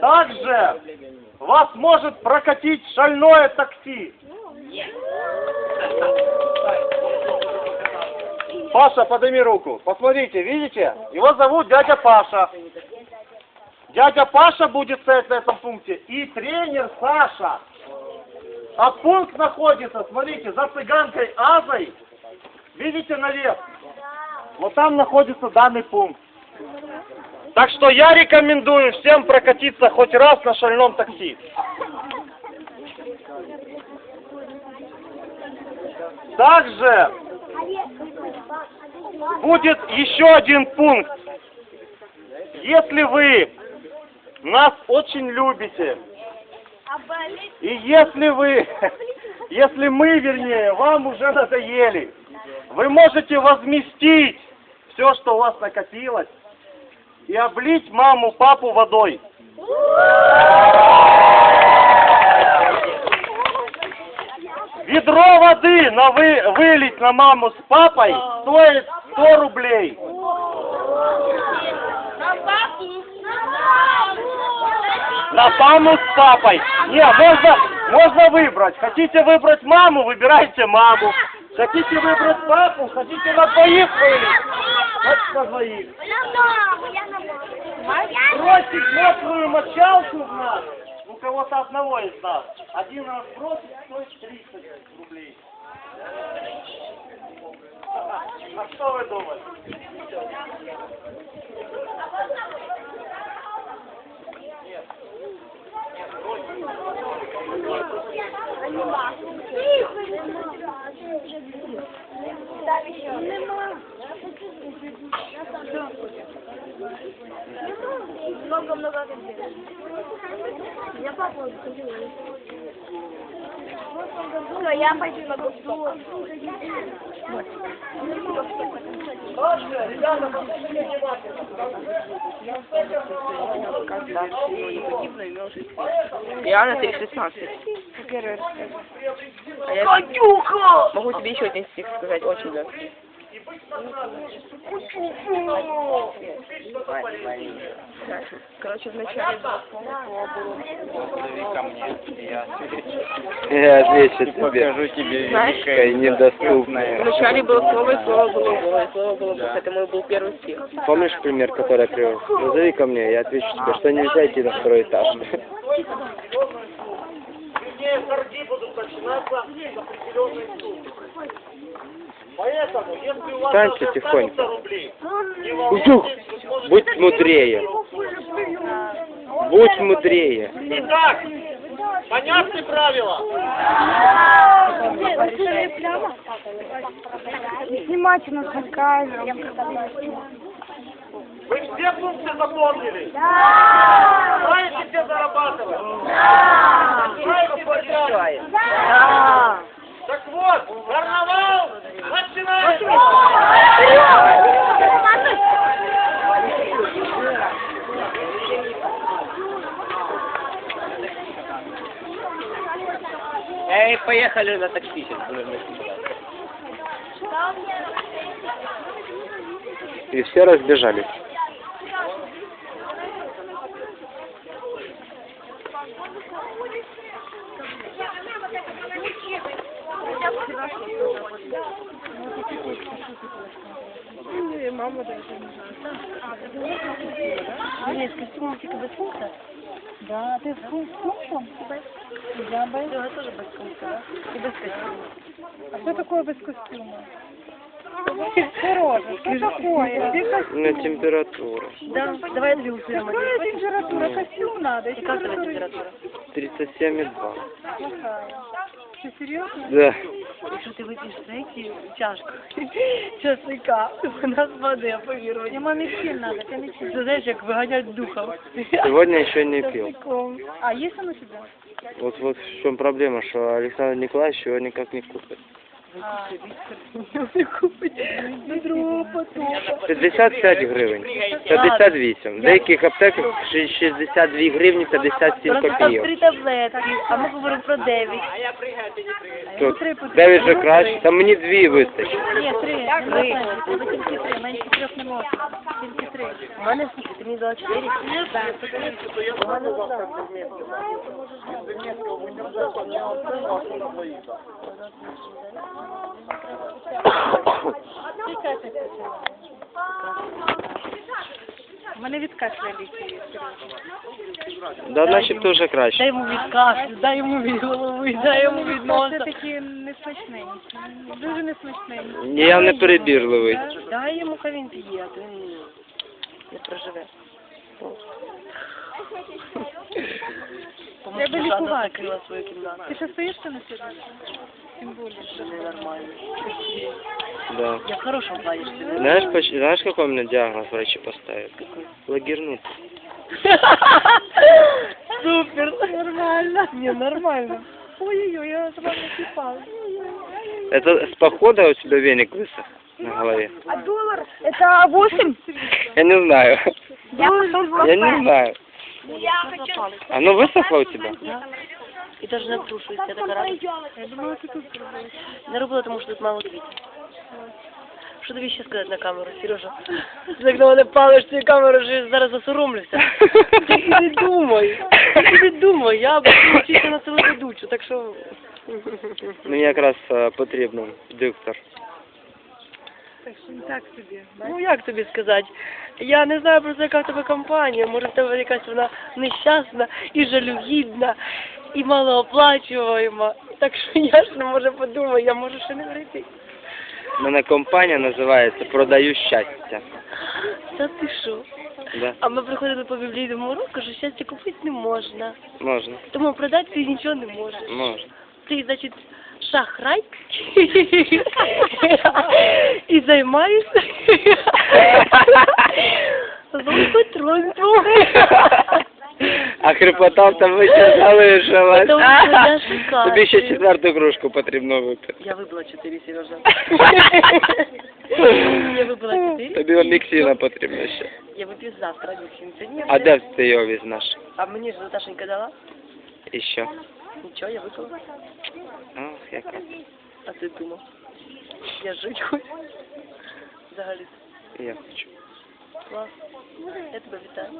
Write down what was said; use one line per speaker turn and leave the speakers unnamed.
Также вас может прокатить шальное такси. Паша, подними руку. Посмотрите, видите? Его зовут дядя Паша. Дядя Паша будет стоять на этом пункте и тренер Саша. А пункт находится, смотрите, за цыганкой Азой. Видите наверх? Вот там находится данный пункт. Так что я рекомендую всем прокатиться хоть раз на шальном такси. Также будет еще один пункт. Если вы нас очень любите, и если вы, если мы, вернее, вам уже надоели, вы можете возместить все, что у вас накопилось, и облить маму, папу водой. Ведро воды на вы, вылить на маму с папой стоит 100 рублей. На маму с папой. Не, можно, можно выбрать. Хотите выбрать маму, выбирайте маму. Хотите выбрать папу, хотите на двоих вылить. Вот на двоих. Бросить мокрую мочалку в нас, у кого-то одного из нас. Один раз бросить стоит 30 рублей. А что вы думаете?
Много-много Я папу Все, я пойду на госту.
Дальше, ребята, посмотрите внимательно.
Реально 316.
Первый раз.
А я
Катюха!
могу тебе еще один стих сказать, очень да. Короче, вначале было слово,
Я отвечу тебе.
Покажу тебе
Знаешь,
Великое и недоступное.
Вначале было слово, и слово было Бог, и слово было Бог. Это мой был первый стих.
Помнишь пример, который я привел? Назови ко мне, я отвечу тебе, что нельзя идти на второй этаж.
Вернее, торги будут начинаться с определенной суммы. Поэтому, если у вас
Встаньте
даже
тихонько.
останется рублей, не волнуйтесь, вы сможете
будь мудрее. Будь мудрее.
Итак, понятны правила?
Снимайте нас на камеру.
Вы все пункты запомнили? Да! Знаете, где зарабатывать? Где
Да.
Так вот, карнавал начинается!
Эй, поехали на такси сейчас.
И все разбежались.
Мама даже не знаю. Нет, костюм без пункта? Да, ты с пунктом? Да. Да, тоже без пункта? И без костюма. А что такое без костюма? Сережа, что такое? Без
На температуру.
Да, давай Андрюху прямо. Какая температура? Костюм надо. И
Какая температура?
37,2.
Плохая. Ты серьезно?
Да.
Якщо ти вип'єш третю чашку часника, у нас води, повірую. Я мамі всім надо, ти не всім. Ти знаєш, як виганять духом.
Сегодня еще не пил.
Часником. А є сам у тебе?
Вот вот в чем проблема, что Александр Николаевич его никак не купит.
До другого
55 гривень. 58. В деяких аптеках ши- 62 гривні 57
Просто там
копійок.
три таблетки, а ми говоримо про дев'ять.
Тут 9 вже краще. Та мені дві вистачить.
Ні, три. Три. Треба тільки три. Менше трьох не можна. Тільки три.
У мене скільки? Ти мені дала чотири?
У мене від кашля ліки.
Да, начебто вже
Дай йому від кашлю, дай йому від голови, дай йому від
Це такі несмачненькі. Дуже несмачненькі.
Я не перебірливий.
Дай йому, хай він п'є, а то він не проживе.
Треба лікувати. Ти що стоїш там на сьогодні? Тим більше.
Це ненормально.
Да.
Я в хорошому плані що ти
Знаешь, поч- знаешь, какой у меня диагноз врачи поставят? Лагернут.
Супер, нормально. Не, нормально.
Ой-ой-ой, я з вами сіпала.
Это с похода у тебя веник высох на голове?
А доллар? Это 8?
Я не знаю.
Я пошел
Я не знаю.
Я хочу.
Оно высохло у тебя?
І теж не обтрушується, я така рада.
Я думала, ти тут зробила.
Не робила, тому що тут мало квітів. Що тобі ще сказати на камеру, Сережа? Ти так на мене палиш цією камерою, що я зараз засоромлюся. Ти не думай. Ти не думай, я буду вчитися на телеведучу, так що...
Мені якраз е, потрібно диктор.
Так що не так собі.
Ну як тобі сказати? Я не знаю просто яка в тебе компанія. Може в тебе якась вона нещасна і жалюгідна, і малооплачуваема. Так що я ж не можу подумати, я можу ще не прийти.
У мене компанія називається Продаю щастя.
Та ти що?
Да,
А ми приходили по біблійному уроку, що щастя купити не можна.
можна,
Тому продати ти нічого не можеш.
можна.
Ти, значить, шахрай і займаєшся лохотронством.
А хрипотав там ви ще залишилась.
Тому що я шукаю.
Тобі ще четверту кружку потрібно випити.
Я вибила чотири, Сережа. Я вибила чотири.
Тобі Олексіна потрібно ще.
Я вип'ю завтра, Міксін. Це ні.
А де ти його візьмеш?
А мені ж Наташенька дала?
І що?
Нічого, я випила.
Ох, яка.
А ти думав? Я жить хочу. Взагалі.
Я хочу.
Клас. Я тебе вітаю.